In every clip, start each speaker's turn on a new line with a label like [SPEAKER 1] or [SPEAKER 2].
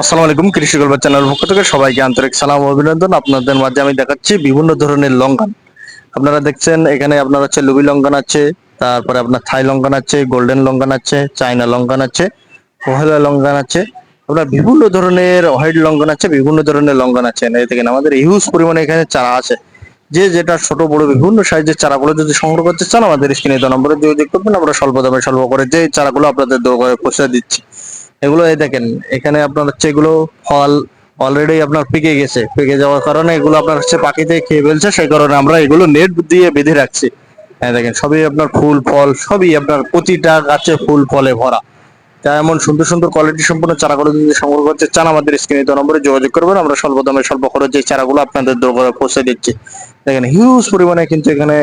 [SPEAKER 1] আসসালামু আলাইকুম, কৃষি গল্প চ্যানেল পক্ষ থেকে সবাইকে আন্তরিক সালাম অভিনন্দন। আপনাদের মাঝে আমি দেখাচ্ছি বিভিন্ন ধরনের লঙ্ঘন আপনারা দেখছেন, এখানে আপনার হচ্ছে লুবি লঙ্ঘন আছে, তারপরে আপনার থাই লঙ্ঘন আছে, গোল্ডেন লঙ্ঘন আছে চাইনা লঙ্ঘন আছে পহেলা লঙ্ঘন আছে, আপনার বিভিন্ন ধরনের হোয়াইট লঙ্ঘন আছে, বিভিন্ন ধরনের লঙ্ঘন আছে। এই দেখেন, আমাদের হিউজ পরিমাণে এখানে চারা আছে। যে যেটা ছোট, বড়, বিভিন্ন সাইজের চারাগুলো যদি সংগ্রহ করতে চান, আমাদের স্ক্রিনে দেওয়া নম্বরে যোগাযোগ করবেন। আমরা স্বল্প দামে স্বল্প করে যে চারাগুলো আপনাদের দোকানে পৌঁছে দিচ্ছি। এগুলো এই দেখেন, এখানে আপনার হচ্ছে এগুলো ফল অলরেডি আপনার পেকে গেছে। পেকে যাওয়ার কারণে এগুলো আপনার হচ্ছে পাখিতে খেয়ে ফেলছে, সেই কারণে আমরা এগুলো নেট দিয়ে বেঁধে রাখছি। হ্যাঁ দেখেন, সবই আপনার ফুল, ফল, সবই আপনার প্রতিটা গাছে ফুল, ফলে ভরা। তা এমন সুন্দর সুন্দর কোয়ালিটি সম্পূর্ণ চারাগুলো যদি সংগ্রহ করতে চান, আমাদের স্ক্রিনে তো নম্বরে যোগাযোগ করবেন। আমরা স্বল্প দামে, স্বল্প খরচে চারাগুলো আপনাদের দোকানে পৌঁছে দিচ্ছি। দেখেন হিউজ পরিমাণে কিন্তু এখানে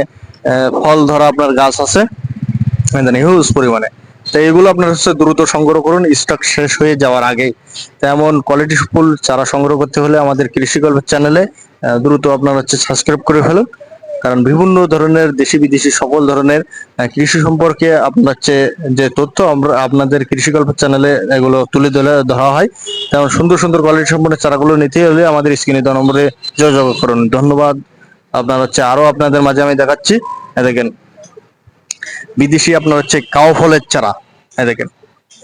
[SPEAKER 1] ফল ধরা আপনার গাছ আছে। হিউজ পরিমাণে। তো এগুলো আপনার হচ্ছে দ্রুত সংগ্রহ করুন স্টক শেষ হয়ে যাওয়ার আগে। তেমন কোয়ালিটি ফুল চারা সংগ্রহ করতে হলে আমাদের কৃষি গল্পের চ্যানেলে দ্রুত আপনার হচ্ছে সাবস্ক্রাইব করে ফেলুন। কারণ বিভিন্ন ধরনের দেশি বিদেশি সকল ধরনের কৃষি সম্পর্কে আপনার যে তথ্য আমরা আপনাদের কৃষি গল্পের চ্যানেলে এগুলো তুলে ধরে ধরা হয়। তেমন সুন্দর সুন্দর কোয়ালিটি সম্পন্ন চারাগুলো নিতে হলে আমাদের স্ক্রিনে দেওয়া নম্বরে যোগাযোগ করুন। ধন্যবাদ। আপনার হচ্ছে আরও আপনাদের মাঝে আমি দেখাচ্ছি। দেখেন, বিদেশি আপনার হচ্ছে কাউ ফলের চারা। দেখেন,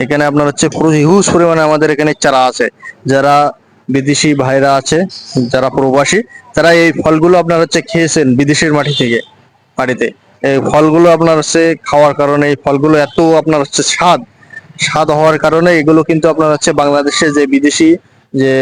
[SPEAKER 1] এখানে আপনার হচ্ছে হিউজ পরিমাণে আমাদের এখানে চারা আছে। যারা বিদেশি ভাইরা আছে, যারা প্রবাসী, তারা এই ফলগুলো আপনার হচ্ছে খেয়েছেন বিদেশের মাটি থেকে মাটিতে এই ফলগুলো আপনার হচ্ছে খাওয়ার কারণে, এই ফলগুলো এত আপনার হচ্ছে স্বাদ স্বাদ হওয়ার কারণে এগুলো কিন্তু আপনার হচ্ছে বাংলাদেশে যে বিদেশি যে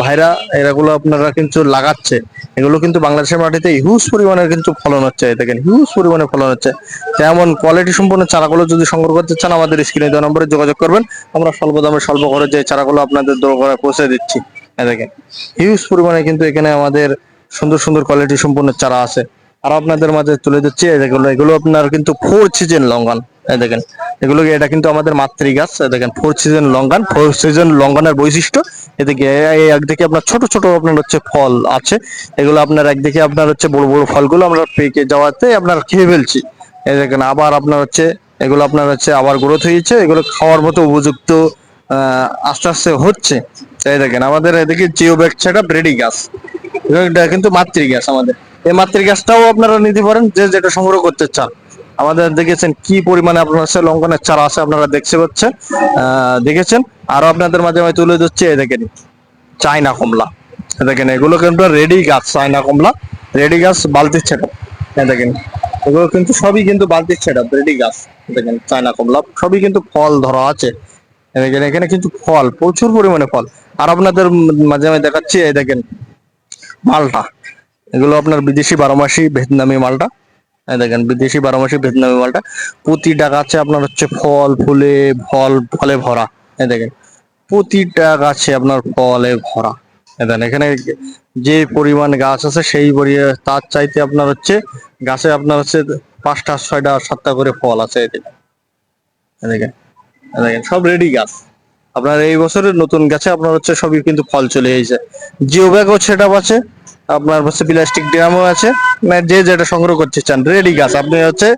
[SPEAKER 1] ভাইরা এরাগুলো আপনারা কিন্তু লাগাচ্ছে, এগুলো কিন্তু বাংলাদেশের মাটিতে হিউজ পরিমাণে কিন্তু ফলন হচ্ছে দেখেন হিউজ পরিমাণে ফলন হচ্ছে। তেমন কোয়ালিটি সম্পন্ন চারাগুলো যদি সংগ্রহ করতে চান, আমাদের স্ক্রিনে দেওয়া নম্বরে যোগাযোগ করবেন। আমরা স্বল্প দামে, স্বল্প খরচে চারাগুলো আপনাদের দোকানে পৌঁছে দিচ্ছি। দেখেন হিউজ পরিমাণে কিন্তু এখানে আমাদের সুন্দর সুন্দর কোয়ালিটি সম্পন্ন চারা আছে। আর আপনাদের মাঝে তুলে দিচ্ছি এগুলো এগুলো আপনার কিন্তু ফোর সিজন লঙ্ঘন এই দেখেন, এগুলো এটা কিন্তু আমাদের মাতৃ গাছ দেখেন four season longan four season লঙ্ঘনের বৈশিষ্ট্য, এদিকে একদিকে আপনার ছোট ছোট আপনার হচ্ছে ফল আছে, এগুলো আপনার একদিকে আপনার হচ্ছে বড় বড় ফলগুলো আমরা পেকে যাওয়াতে আপনার খেয়ে ফেলছি। দেখেন, আবার আপনার হচ্ছে, এগুলো আপনার হচ্ছে আবার গ্রোথ হয়েছে, এগুলো খাওয়ার মতো উপযুক্ত আস্তে আস্তে হচ্ছে। এই দেখেন, আমাদের এদিকে জিও ব্যাগছাটা ব্রেডি গাছ, এটা কিন্তু মাতৃ গাছ আমাদের। এই মাতৃ গাছটাও আপনারা নিতে পারেন, যে যেটা সংগ্রহ করতে চান। আমাদের দেখেছেন কি পরিমাণে আপনার হচ্ছে লঙ্কনের চারা আছে আপনারা দেখতে পাচ্ছেন দেখেছেন? আরও আপনাদের মাঝে আমি তুলে দিচ্ছি এই দেখেন, চায়না কমলা। দেখেন, এগুলো কিন্তু রেডি গাছ, চায়না কমলা, রেডি গাছ, বালতির ছেটা দেখেন, এগুলো কিন্তু সবই কিন্তু বালতির ছেটা রেডি গাছ। দেখেন, চায়না কমলা, সবই কিন্তু ফল ধরা আছে। দেখেন, এখানে কিন্তু ফল, প্রচুর পরিমাণে ফল। আর আপনাদের মাঝে আমি দেখাচ্ছি, এই দেখেন, মালটা। এগুলো আপনার বিদেশি বারোমাসি ভিয়েতনামি মালটা। এই দেখেন, বিদেশি বারোমাসি ভিয়েতনামি মালটা। প্রতিটা গাছে আপনার হচ্ছে ফল, ফুলে, ফল, ফলে ভরা। এই দেখেন প্রতিটা গাছে আপনার ফলে ভরা। দেখেন, এখানে যে পরিমাণ গাছ আছে সেই পরিমাণ, তার চাইতে আপনার হচ্ছে, গাছে আপনার হচ্ছে পাঁচটা, ছয়টা, সাতটা করে ফল আছে দেখেন। দেখেন দেখেন, সব রেডি গাছ। আপনার এই বছরের নতুন গাছে আপনার হচ্ছে সবই কিন্তু ফল চলে এসেছে। জিও ব্যাগও সেটা আছে। আপনার হচ্ছে প্লাস্টিক ড্রামও আছে। মানে যে যেটা সংগ্রহ করতে চান রেডি গাছ আপনি হচ্ছে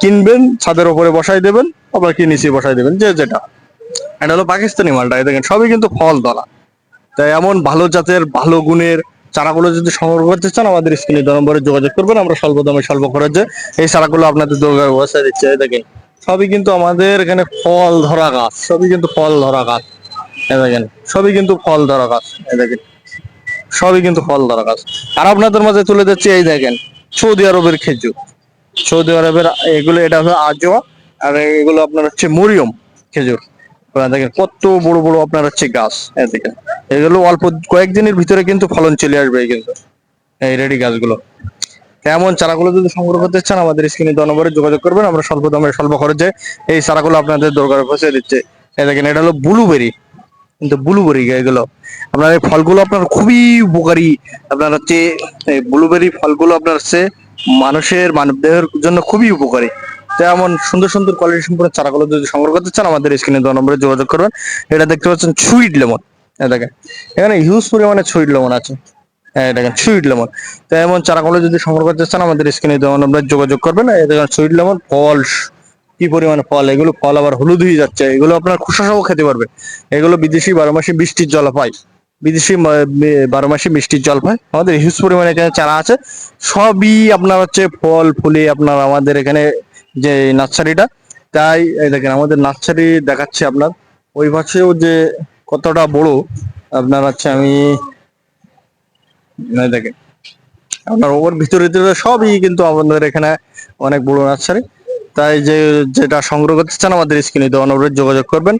[SPEAKER 1] কিনবেন, ছাদের উপরে বসাই দেবেন, আবার কি নিচে বসাই দেবেন, যে যেটা। এটা হলো পাকিস্তানি মালটা দেখেন, সবই কিন্তু ফল ধরা তাই এমন ভালো জাতের, ভালো গুণের চারাগুলো যদি সংগ্রহ করতে চান, আমাদের স্ক্রিনে নম্বরে যোগাযোগ করবেন, আমরা স্বল্প দামে স্বল্প খরচে এই চারাগুলো আপনাদের দোকানে বসে দিচ্ছে দেখেন। সবই কিন্তু আমাদের এখানে ফল ধরা গাছ, সবই কিন্তু ফল ধরা গাছ দেখেন, সবই কিন্তু ফল ধরা গাছ দেখেন। সবই কিন্তু ফল ধরা গাছ। আর আপনাদের মাঝে তুলে দিচ্ছি এই দেখেন, সৌদি আরবের খেজুর। সৌদি আরবের এগুলো, এটা হলো আজোয়া, আর এগুলো আপনার হচ্ছে মরিয়ম খেজুর। দেখেন কত বড় বড় আপনার হচ্ছে গাছ দেখেন এগুলো অল্প কয়েকদিনের ভিতরে কিন্তু ফলন চলে আসবে কিন্তু, এই রেডি গাছগুলো। এমন চারাগুলো যদি সংগ্রহ করতে চান, আমাদের স্ক্রিনে দেওয়া নম্বরে যোগাযোগ করবেন। আমরা স্বল্প দামে, স্বল্প খরচে এই চারাগুলো আপনাদের দরকারে পৌঁছে দিচ্ছে। দেখেন, এটা হলো ব্লুবেরি। কিন্তু ব্লুবেরি এগুলো আপনার এই ফলগুলো আপনার খুবই উপকারী। আপনার হচ্ছে ব্লুবেরি ফলগুলো আপনার হচ্ছে মানুষের মানব দেহের জন্য খুবই উপকারী। যেমন সুন্দর সুন্দর কোয়ালিটি সম্পূর্ণ চারাগুলো যদি সংগ্রহ করতে চান, আমাদের স্ক্রিনে দেওয়া নম্বরে যোগাযোগ করবেন। এটা দেখতে পাচ্ছেন সুইট লেমন দেখেন, এখানে হিউজ পরিমাণে সুইট লেমন আছে। হ্যাঁ দেখেন সুইট লেমন তো এমন চারাগুলো যদি সংগ্রহ করতে চান, আমাদের স্ক্রিনে দেওয়া নম্বরে যোগাযোগ করবেন। দেখেন সুইট লেমন ফল কি পরিমাণে ফল, এগুলো ফল আবার হলুদ হয়ে যাচ্ছে, এগুলো আপনার খোসা সহ খেতে পারবে। এগুলো বিদেশি বারো মাসে বৃষ্টির জল পায়। বিদেশি বারো মাসে মিষ্টির জল পায়। আমাদের হিউজ পরিমাণে এখানে চারা আছে। সবই আপনার হচ্ছে ফল, ফুলে আপনার আমাদের এখানে যে নার্সারিটা, তাই দেখেন আমাদের নার্সারি দেখাচ্ছে আপনার। ওই পাশেও যে কতটা বড়, আপনার হচ্ছে আমি দেখেন। আপনার ওর ভিতরে ভিতরে সবই কিন্তু আমাদের এখানে অনেক বড় নার্সারি। তাই যে যেটা সংগ্রহ করতে চান আমাদের স্ক্রিনে দেওয়া নম্বরে যোগাযোগ করবেন।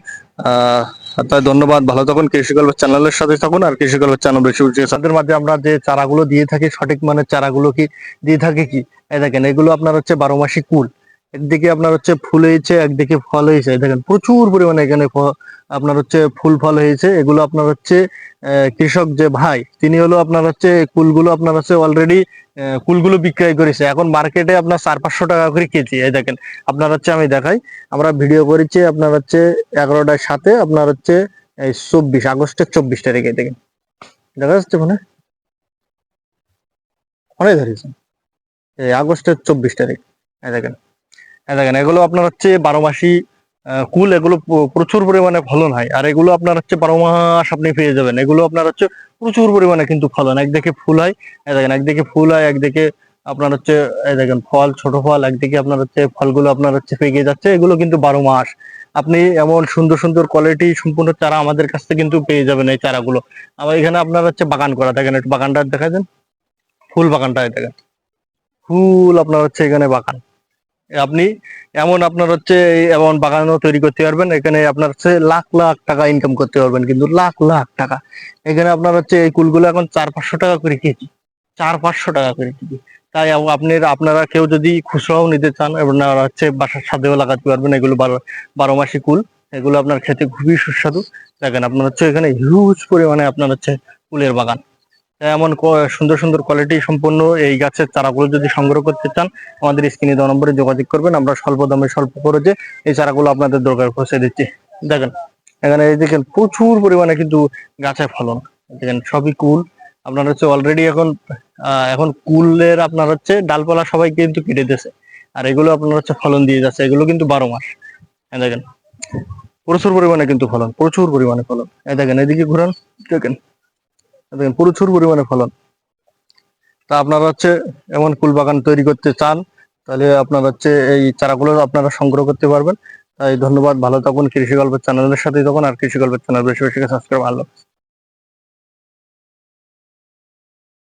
[SPEAKER 1] তাই ধন্যবাদ, ভালো থাকুন কৃষি গল্পের চ্যানেলের সাথে থাকুন আর কৃষি গল্পের চ্যানেল তাদের মাঝে আমরা যে চারাগুলো দিয়ে থাকি, সঠিক মানের চারাগুলো কি দিয়ে থাকে কি? এই দেখেন, এগুলো আপনার হচ্ছে বারো মাসি কুল। একদিকে আপনার হচ্ছে ফুল হয়েছে, একদিকে ফল হয়েছে। দেখেন, প্রচুর পরিমাণে এখানে আপনার হচ্ছে ফুল ফল হয়েছে। এগুলো আপনার হচ্ছে কৃষক যে ভাই, তিনি হলো আপনার হচ্ছে কুলগুলো আপনার হচ্ছে অলরেডি কুলগুলো বিক্রয় করেছে। এখন মার্কেটে আপনার চার পাঁচশো টাকা করে কেজি। এই দেখেন, আপনার হচ্ছে আমি দেখাই। আমরা ভিডিও করেছি, আপনার হচ্ছে এগারোটার সাথে, আপনার হচ্ছে এই চব্বিশ, আগস্টের চব্বিশ তারিখে, দেখেন। দেখা যাচ্ছে মানে? অনেক ধরেছেন এই আগস্টের চব্বিশ তারিখ, এই দেখেন। এই দেখেন, এগুলো আপনার হচ্ছে বারো মাসি কুল এগুলো প্রচুর পরিমাণে ফলন হয়। আর এগুলো আপনার হচ্ছে বারো মাস আপনি পেয়ে যাবেন। এগুলো আপনার হচ্ছে প্রচুর পরিমাণে কিন্তু ফলন। একদিকে ফুল হয় দেখেন, একদিকে ফুল হয়, একদিকে আপনার হচ্ছে দেখেন, ফল, ছোট ফল, একদিকে আপনার হচ্ছে ফলগুলো আপনার হচ্ছে পেকে যাচ্ছে। এগুলো কিন্তু বারো মাস। আপনি এমন সুন্দর সুন্দর কোয়ালিটি সম্পূর্ণ চারা আমাদের কাছ থেকে কিন্তু পেয়ে যাবেন এই চারাগুলো। আমার এখানে আপনার হচ্ছে বাগান করা। দেখেন, একটু বাগানটা দেখা দেন। ফুল বাগানটা দেখেন। ফুল আপনার হচ্ছে এখানে বাগান। আপনি এমন আপনার হচ্ছে এমন বাগানও তৈরি করতে পারবেন, এখানে আপনার হচ্ছে লাখ লাখ টাকা ইনকাম করতে পারবেন, কিন্তু লাখ লাখ টাকা। এখানে আপনার হচ্ছে এই কুলগুলো এখন চার পাঁচশো টাকা করে কেজি, চার পাঁচশো টাকা করে কেজি। তাই আপ- আপনি, আপনারা কেউ যদি খুচরাও নিতে চান, আপনারা হচ্ছে বাসার সাথেও লাগাতে পারবেন, এগুলো বারো মাসি কুল। এগুলো আপনার খেতে খুবই সুস্বাদু। দেখেন আপনার হচ্ছে এখানে হিউজ পরিমাণে আপনার হচ্ছে কুলের বাগান। এমন সুন্দর সুন্দর কোয়ালিটি সম্পন্ন এই গাছের চারাগুলো যদি সংগ্রহ করতে চান, আমাদের স্ক্রিনে দেওয়া নম্বরে যোগাযোগ করবেন। আমরা স্বল্প দামে স্বল্প খরচে এই চারাগুলো আপনাদের দরকার পৌঁছে দিচ্ছি। দেখেন, এখানে এই দেখেন প্রচুর পরিমাণে কিন্তু গাছে ফলন। দেখেন সবই কুল। আপনার হচ্ছে অলরেডি এখন এখন কুলের আপনার হচ্ছে ডালপালা সবাই কিন্তু কেটে দিয়েছে। আর এগুলো আপনার হচ্ছে ফলন দিয়ে যাচ্ছে। এগুলো কিন্তু বারো মাস। এই দেখেন, প্রচুর পরিমাণে কিন্তু ফলন, প্রচুর পরিমাণে ফলন। এই দেখেন, এদিকে ঘুরান। দেখেন দেখেন, প্রচুর পরিমাণে ফলন। তা আপনারা হচ্ছে এমন কুল বাগান তৈরি করতে চান, তাহলে আপনারা হচ্ছে এই চারাগুলো আপনারা সংগ্রহ করতে পারবেন। তাই ধন্যবাদ, ভালো থাকুন কৃষি গল্পের চ্যানেলের সাথেই থাকুন, আর কৃষি গল্পের চ্যানেল বেশি বেশি সাবস্ক্রাইব ভালো